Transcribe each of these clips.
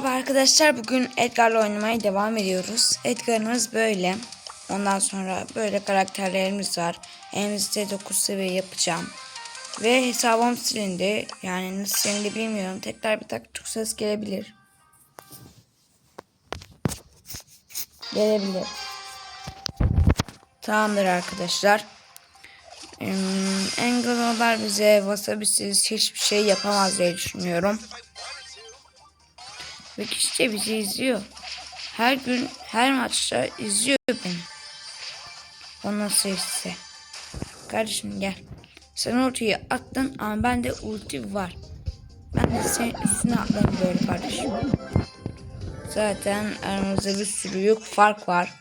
Merhaba arkadaşlar. Bugün Edgar'la oynamaya devam ediyoruz. Edgar'ımız böyle. Ondan sonra böyle karakterlerimiz var. Elimizde 9 seviye yapacağım. Ve hesabım silindi. Yani nasıl silindi bilmiyorum. Tekrar bir taktik ses gelebilir. Gelebilir. Tamamdır arkadaşlar. Hmm, Engel'lar bize wasabisiz hiçbir şey yapamaz diye düşünüyorum. Ve kişi bizi izliyor. Her gün, her maçta izliyor beni. O nasıl hisse? Kardeşim gel. Sen ortaya attın ama bende ulti var. Ben de senin üstüne atladım böyle kardeşim. Zaten aramızda bir sürü yok fark var.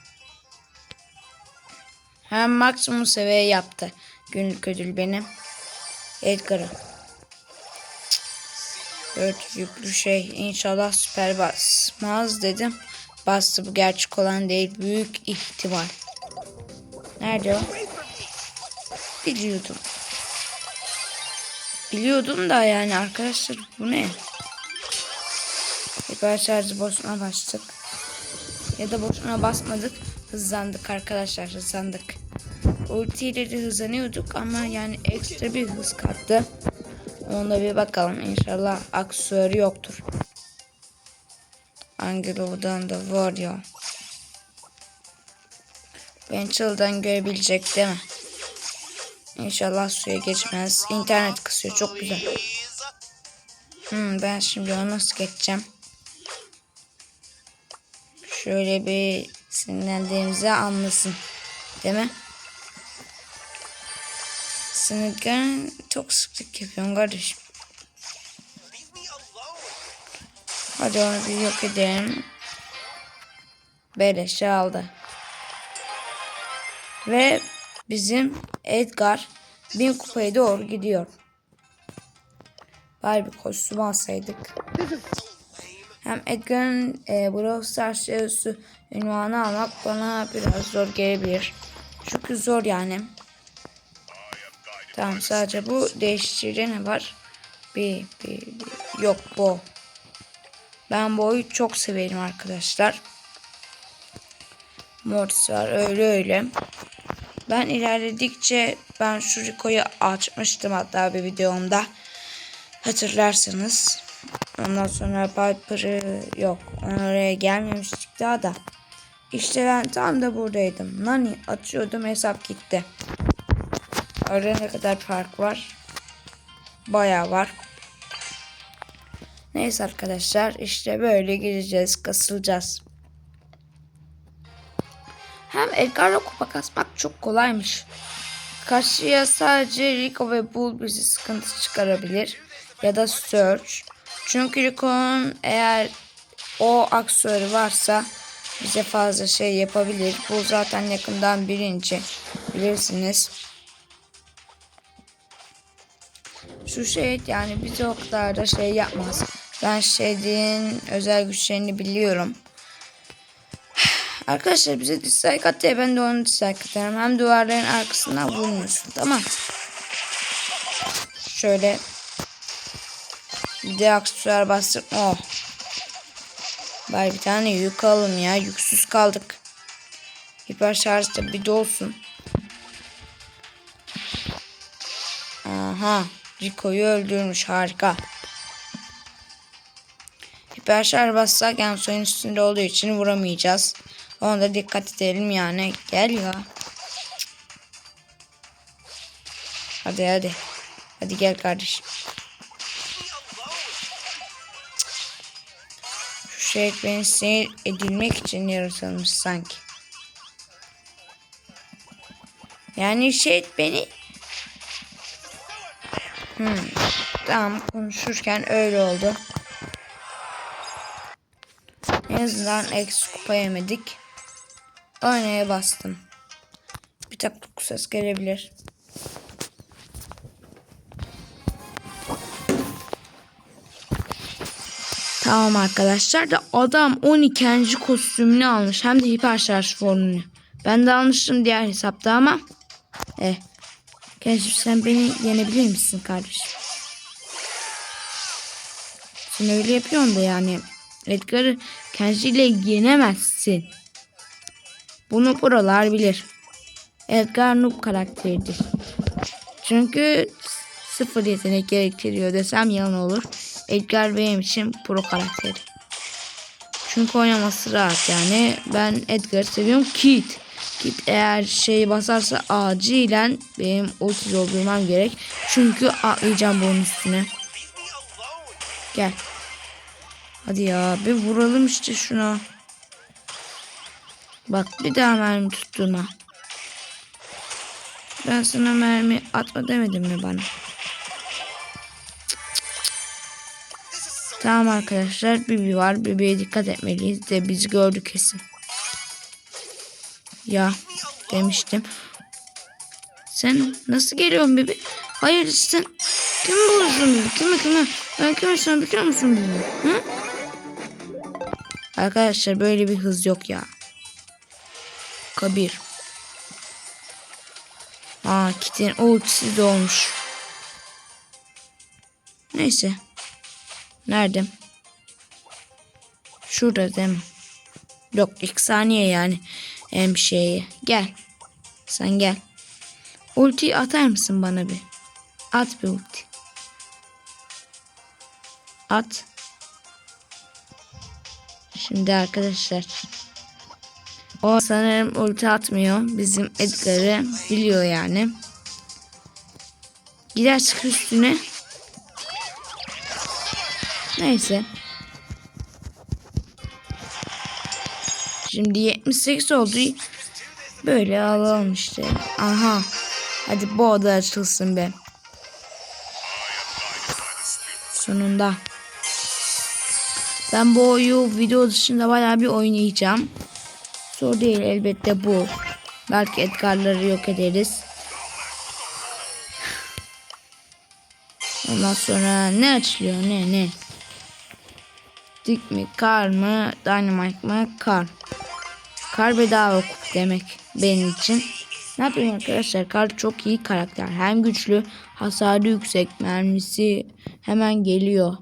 Hem maksimum seviye yaptı. Günlük ödül benim. Edgar'ı. Dört yüklü şey. İnşallah süper basmaz dedim. Bastı bu gerçek olan değil. Büyük ihtimal. Nerede o? Biliyordum. Biliyordum da yani arkadaşlar bu ne? Hiper şarjı boşuna bastık. Ya da boşuna basmadık. Hızlandık arkadaşlar hızlandık. Ultiyle de hızlanıyorduk ama yani ekstra bir hız kattı. Onda bir bakalım. İnşallah aksiyonu yoktur. Angelo'dan da var ya. Ben çıldan görebilecek değil mi? İnşallah suya geçmez. İnternet kısıyor. Çok güzel. Hmm, ben şimdi onu nasıl geçeceğim? Şöyle bir sinirlendiğimizi anlasın. Değil mi? Sinirken çok sıklık yapıyorum kardeşim. Hadi onu bir yok edelim. Beleşe aldı. Ve bizim Edgar bin kupaya doğru gidiyor. Bari bir kostüm alsaydık. Hem Edgar'ın e, Brawl Stars ünvanı almak bana biraz zor gelebilir. Çünkü zor yani. Tamam sadece bu değiştirici ne var? Bir, bir, bir. Yok bu. Ben boyu çok severim arkadaşlar. Mortis var öyle öyle. Ben ilerledikçe ben şu Rico'yu açmıştım hatta bir videomda. Hatırlarsanız. Ondan sonra Piper'ı yok. Oraya gelmemiştik daha da. İşte ben tam da buradaydım. Nani atıyordum hesap gitti. Arada ne kadar fark var? Bayağı var. Neyse arkadaşlar işte böyle gideceğiz kasılacağız. Hem Edgar'la kupa kasmak çok kolaymış. Karşıya sadece Rico ve Bull bizi sıkıntı çıkarabilir. Ya da Search. Çünkü Rico'nun eğer o aksiyonu varsa bize fazla şey yapabilir. Bu zaten yakından birinci. Bilirsiniz. Şu şey yani bize o kadar da şey yapmaz. Ben şeyin özel güçlerini biliyorum. Arkadaşlar bize dislike attı ya ben de onu dislike atarım. Hem duvarların arkasından vurmuyorsun tamam. Şöyle bir de aksesuar bastık. Oh. Bari bir tane yük alalım ya. Yüksüz kaldık. Hiper şarj da bir dolsun. Aha. Rico'yu öldürmüş. Harika. Hiper şarj bassak yani suyun üstünde olduğu için vuramayacağız. Ona da dikkat edelim yani. Gel ya. Hadi hadi. Hadi gel kardeşim. Şu şey beni sinir edilmek için yaratılmış sanki. Yani şey beni Hmm. Tamam konuşurken öyle oldu. En azından eksi kupa yemedik. Oynaya bastım. Bir taklık ses gelebilir. Tamam arkadaşlar da adam 12. kostümünü almış. Hem de hiper şarj formülünü. Ben de almıştım diğer hesapta ama. Eh. Kardeşim sen beni yenebilir misin kardeşim? Sen öyle yapıyorsun da yani. Edgar'ı kendisiyle yenemezsin. Bunu buralar bilir. Edgar noob karakteridir. Çünkü sıfır yetenek gerektiriyor desem yalan olur. Edgar benim için pro karakteri. Çünkü oynaması rahat yani. Ben Edgar'ı seviyorum. Kit. Kit eğer şey basarsa acilen benim ulti doldurmam gerek. Çünkü atlayacağım bunun üstüne. Gel. Hadi ya bir vuralım işte şuna. Bak bir daha mermi tutturma. Ben sana mermi atma demedim mi bana? Tamam arkadaşlar Bibi var. Bibi'ye dikkat etmeliyiz de bizi gördü kesin. Ya demiştim. Sen nasıl geliyorsun Bibi? Hayır sen kim bulursun Bibi? Kimi kimi? Ben kimi sen biliyor musun Bibi? Hı? Arkadaşlar böyle bir hız yok ya. Kabir. Aa Kit'in ultisi de olmuş. Neyse. Nerede? Şurada değil mi? Yok ilk saniye yani. Hem şeyi. Gel. Sen gel. Ultiyi atar mısın bana bir? At bir ulti. At. Şimdi arkadaşlar. O sanırım ulti atmıyor. Bizim Edgar'ı biliyor yani. Gider çık üstüne. Neyse. Şimdi 78 oldu. Böyle alalım işte. Aha. Hadi bu oda açılsın be. Sonunda. Ben bu oyunu video dışında bayağı bir oynayacağım. Zor değil elbette bu. Belki Edgar'ları yok ederiz. Ondan sonra ne açılıyor ne ne? Dik mi kar mı dynamite mı kar. Kar bedava kup demek benim için. Ne yapayım arkadaşlar kar çok iyi karakter. Hem güçlü hasarı yüksek mermisi hemen geliyor.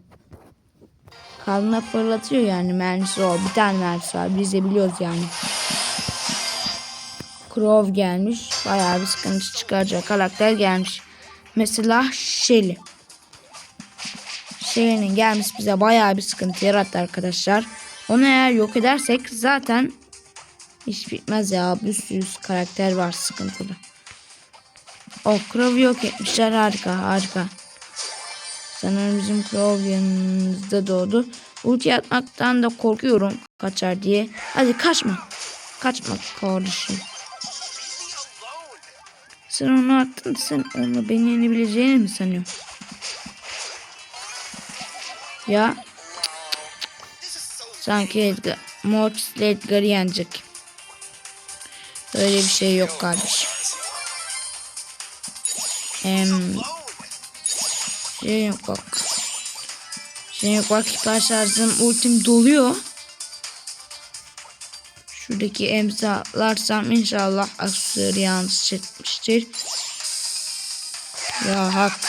Kalına fırlatıyor yani mermisi o. Bir tane mermisi var biz de biliyoruz yani. Crow gelmiş. Bayağı bir sıkıntı çıkaracak karakter gelmiş. Mesela Shelly. Shelly'nin gelmesi bize bayağı bir sıkıntı yarattı arkadaşlar. Onu eğer yok edersek zaten hiç bitmez ya. Bir sürü karakter var sıkıntılı. O Crow'u yok etmişler. Harika harika. Sanırım bizim Crow yanımızda doğdu. Ulti atmaktan da korkuyorum kaçar diye. Hadi kaçma. Kaçma kardeşim. Sen onu attın sen onu beni yenebileceğini mi sanıyorsun? Ya. Sanki Edgar, Mortis ile Edgar'ı yenecek. Öyle bir şey yok kardeşim. Hem şey yok bak. Şey yok bak hiper şarjım ultim doluyor. Şuradaki emzalarsam inşallah aksır yalnız çekmiştir. Ya hak.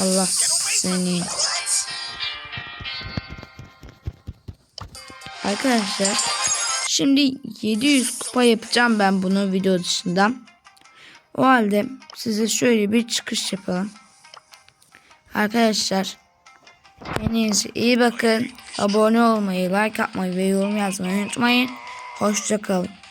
Allah seni. Arkadaşlar şimdi 700 kupa yapacağım ben bunu video dışında. O halde size şöyle bir çıkış yapalım. Arkadaşlar kendinize iyi bakın. Abone olmayı, like atmayı ve yorum yazmayı unutmayın. Hoşçakalın.